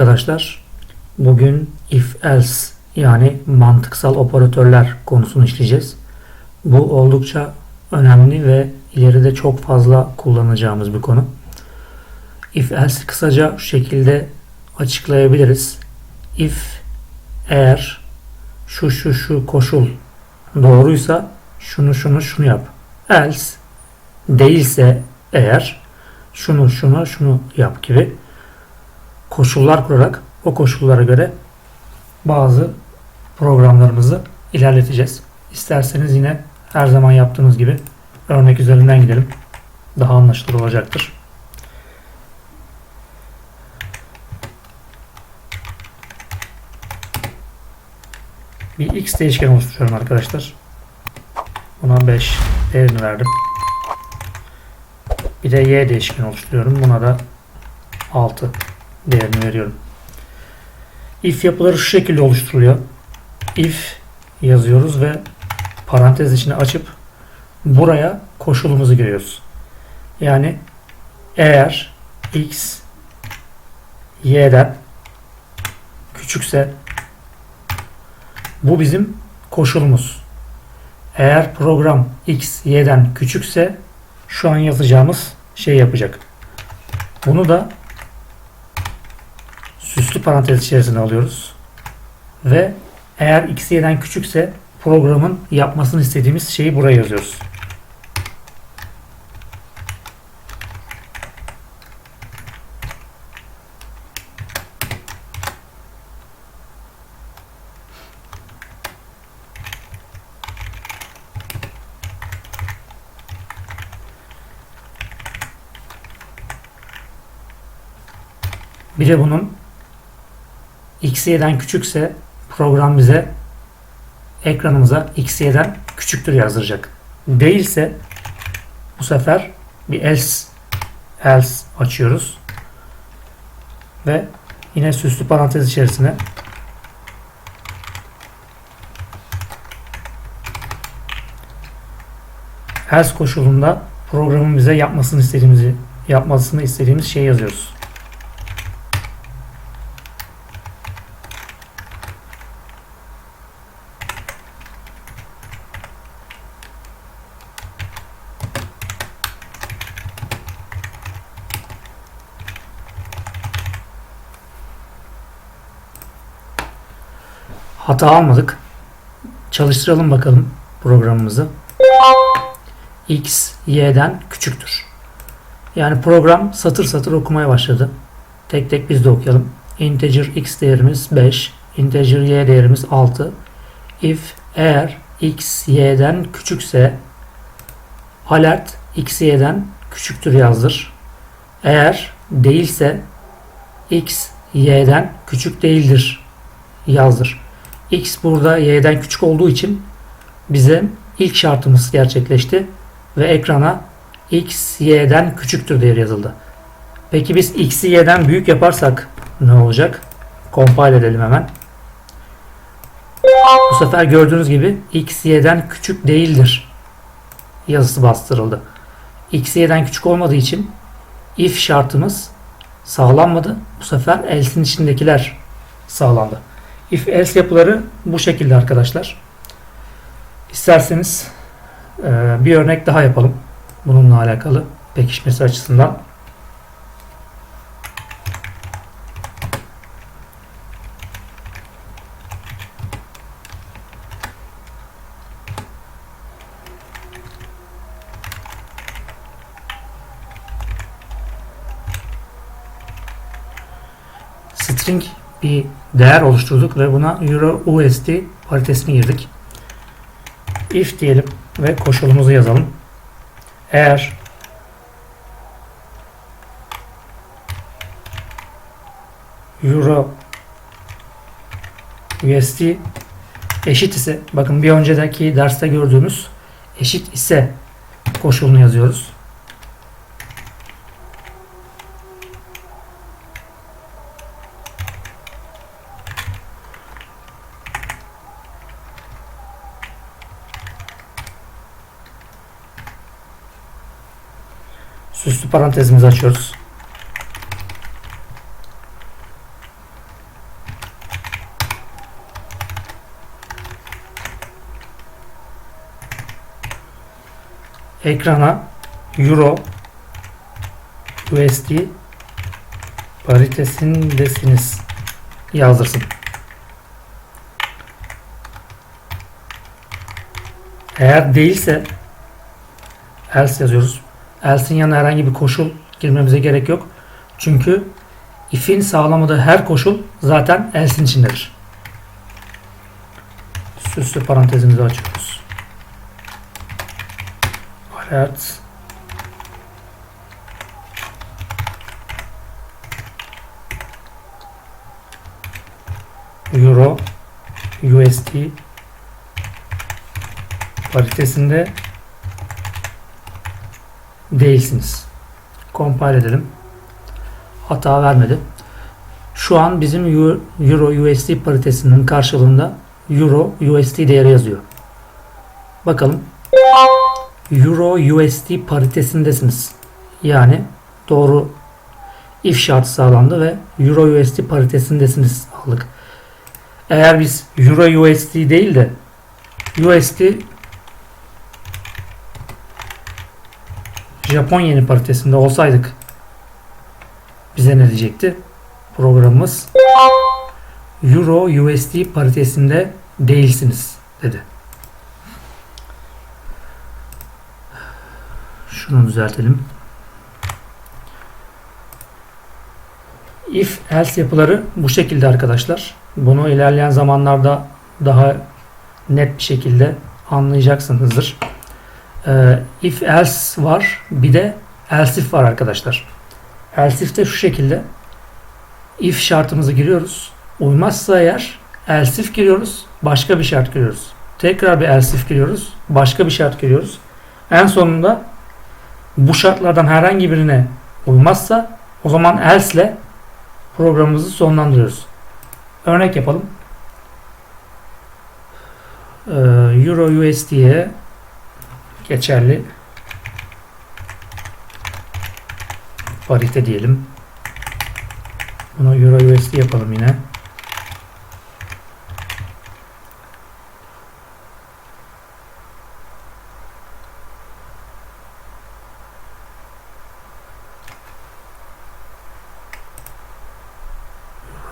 arkadaşlar. Bugün if else yani mantıksal operatörler konusunu işleyeceğiz. Bu oldukça önemli ve ileride çok fazla kullanacağımız bir konu. If else kısaca şu şekilde açıklayabiliriz. If eğer şu şu şu koşul doğruysa şunu şunu şunu yap. Else değilse eğer şunu şunu şunu yap gibi koşullar kurarak o koşullara göre bazı programlarımızı ilerleteceğiz. İsterseniz yine her zaman yaptığımız gibi örnek üzerinden gidelim. Daha anlaşılır olacaktır. Bir x değişken oluşturuyorum arkadaşlar. Buna 5 değerini verdim. Bir de y değişken oluşturuyorum. Buna da 6 değerini veriyorum. If yapıları şu şekilde oluşturuluyor. If yazıyoruz ve parantez içine açıp buraya koşulumuzu giriyoruz. Yani eğer x y'den küçükse bu bizim koşulumuz. Eğer program x y'den küçükse şu an yazacağımız şey yapacak. Bunu da parantez içerisine alıyoruz. Ve eğer x y'den küçükse programın yapmasını istediğimiz şeyi buraya yazıyoruz. Bir de bunun x y'den küçükse program bize ekranımıza x y'den küçüktür yazdıracak. Değilse bu sefer bir else else açıyoruz. Ve yine süslü parantez içerisine else koşulunda programın bize yapmasını istediğimizi yapmasını istediğimiz şeyi yazıyoruz. Hata almadık. Çalıştıralım bakalım programımızı. X, Y'den küçüktür. Yani program satır satır okumaya başladı. Tek tek biz de okuyalım. Integer x değerimiz 5. Integer y değerimiz 6. If eğer x y'den küçükse alert x y'den küçüktür yazdır. Eğer değilse x y'den küçük değildir yazdır. X burada y'den küçük olduğu için bize ilk şartımız gerçekleşti ve ekrana x y'den küçüktür diye yazıldı. Peki biz x'i y'den büyük yaparsak ne olacak? Compile edelim hemen. Bu sefer gördüğünüz gibi x y'den küçük değildir yazısı bastırıldı. x y'den küçük olmadığı için if şartımız sağlanmadı. Bu sefer else'in içindekiler sağlandı. If else yapıları bu şekilde arkadaşlar. İsterseniz e, bir örnek daha yapalım. Bununla alakalı pekişmesi açısından. String bir değer oluşturduk ve buna Euro USD paritesini girdik. If diyelim ve koşulumuzu yazalım. Eğer Euro USD eşit ise bakın bir önceki derste gördüğümüz eşit ise koşulunu yazıyoruz. Süslü parantezimizi açıyoruz. Ekrana Euro USD paritesindesiniz yazdırsın. Eğer değilse else yazıyoruz. Else'in yanına herhangi bir koşul girmemize gerek yok. Çünkü if'in sağlamadığı her koşul zaten else'in içindedir. Süslü parantezimizi açıyoruz. Alert Euro USD paritesinde değilsiniz. Compile edelim. Hata vermedi. Şu an bizim Euro USD paritesinin karşılığında Euro USD değeri yazıyor. Bakalım. Euro USD paritesindesiniz. Yani doğru if şartı sağlandı ve Euro USD paritesindesiniz aldık. Eğer biz Euro USD değil de USD Japon yeni paritesinde olsaydık bize ne diyecekti? Programımız Euro USD paritesinde değilsiniz dedi. Şunu düzeltelim. If else yapıları bu şekilde arkadaşlar. Bunu ilerleyen zamanlarda daha net bir şekilde anlayacaksınızdır. Ee, if else var. Bir de else if var arkadaşlar. Else if de şu şekilde. If şartımızı giriyoruz. Uymazsa eğer else if giriyoruz. Başka bir şart giriyoruz. Tekrar bir else if giriyoruz. Başka bir şart giriyoruz. En sonunda bu şartlardan herhangi birine uymazsa o zaman else ile programımızı sonlandırıyoruz. Örnek yapalım. Ee, Euro USD'ye geçerli parite diyelim. Bunu Euro USD yapalım yine.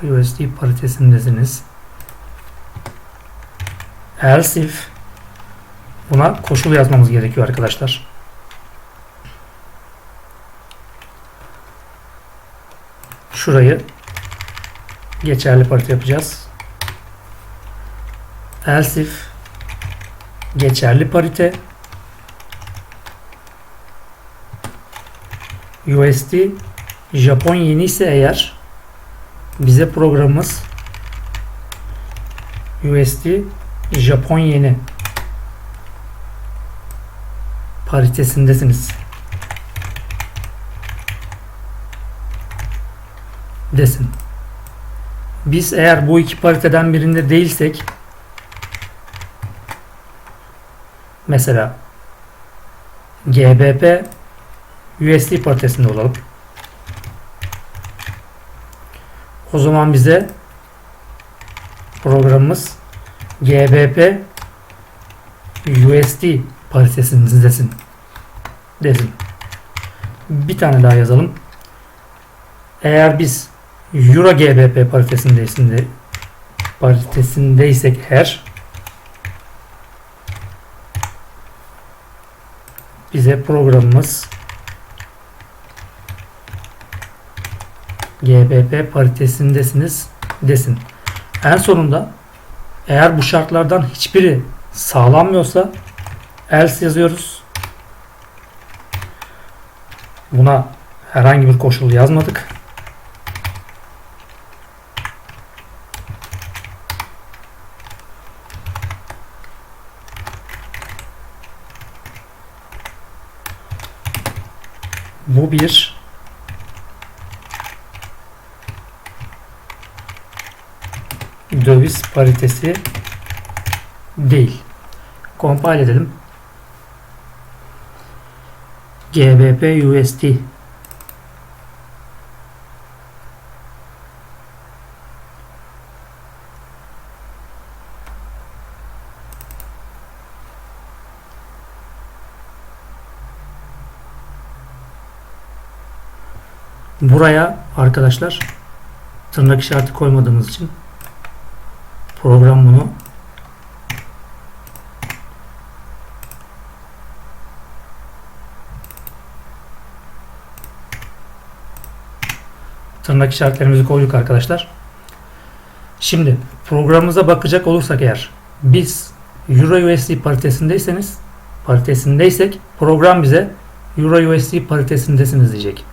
USD paritesindesiniz. Else if buna koşul yazmamız gerekiyor arkadaşlar. Şurayı geçerli parite yapacağız. Else if geçerli parite USD Japon yeni ise eğer bize programımız USD Japon yeni paritesindesiniz desin. Biz eğer bu iki pariteden birinde değilsek mesela GBP USD paritesinde olalım. O zaman bize programımız GBP USD paritesindesin desin. Bir tane daha yazalım. Eğer biz Euro GBP paritesindeyse paritesindeysek eğer bize programımız GBP paritesindesiniz desin. En sonunda eğer bu şartlardan hiçbiri sağlanmıyorsa else yazıyoruz. Buna herhangi bir koşul yazmadık. Bu bir döviz paritesi değil. Compile edelim. GBP USD Buraya arkadaşlar tırnak işareti koymadığımız için program bunu tırnak işaretlerimizi koyduk arkadaşlar. Şimdi programımıza bakacak olursak eğer biz Euro USD paritesindeyseniz paritesindeysek program bize Euro USD paritesindesiniz diyecek.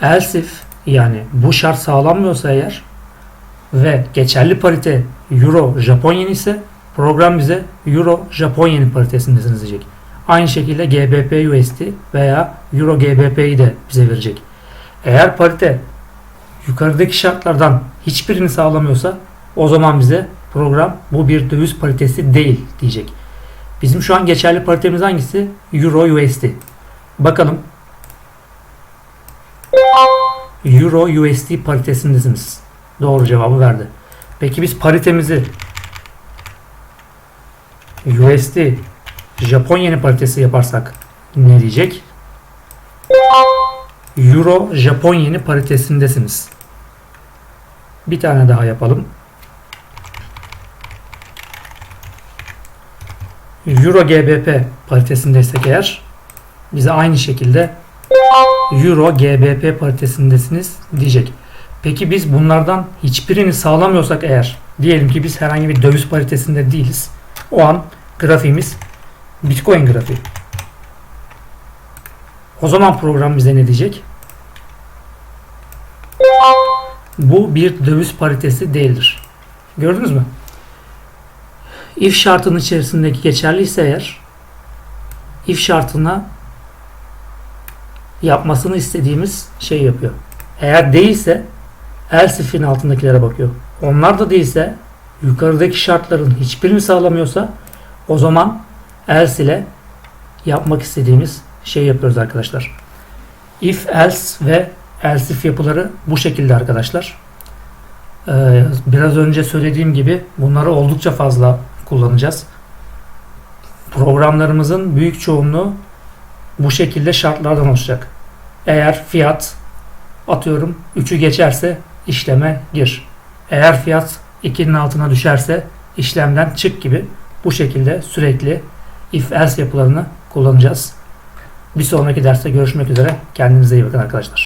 Else if yani bu şart sağlanmıyorsa eğer ve geçerli parite Euro Japon yeni ise program bize Euro Japon yeni paritesindesiniz diyecek. Aynı şekilde GBP USD veya Euro GBP'yi de bize verecek. Eğer parite yukarıdaki şartlardan hiçbirini sağlamıyorsa o zaman bize program bu bir döviz paritesi değil diyecek. Bizim şu an geçerli paritemiz hangisi? Euro USD. Bakalım. Euro USD paritesindesiniz. Doğru cevabı verdi. Peki biz paritemizi USD Japon yeni paritesi yaparsak ne diyecek? Euro Japon yeni paritesindesiniz. Bir tane daha yapalım. Euro GBP paritesindeysek eğer bize aynı şekilde Euro GBP paritesindesiniz diyecek. Peki biz bunlardan hiçbirini sağlamıyorsak eğer diyelim ki biz herhangi bir döviz paritesinde değiliz. O an grafiğimiz Bitcoin grafiği. O zaman program bize ne diyecek? Bu bir döviz paritesi değildir. Gördünüz mü? If şartının içerisindeki geçerliyse eğer if şartına yapmasını istediğimiz şey yapıyor. Eğer değilse else altındakilere bakıyor. Onlar da değilse yukarıdaki şartların hiçbirini sağlamıyorsa o zaman else ile yapmak istediğimiz şey yapıyoruz arkadaşlar. If else ve else if yapıları bu şekilde arkadaşlar. Ee, biraz önce söylediğim gibi bunları oldukça fazla kullanacağız. Programlarımızın büyük çoğunluğu bu şekilde şartlardan oluşacak. Eğer fiyat atıyorum 3'ü geçerse işleme gir. Eğer fiyat 2'nin altına düşerse işlemden çık gibi bu şekilde sürekli if else yapılarını kullanacağız. Bir sonraki derste görüşmek üzere. Kendinize iyi bakın arkadaşlar.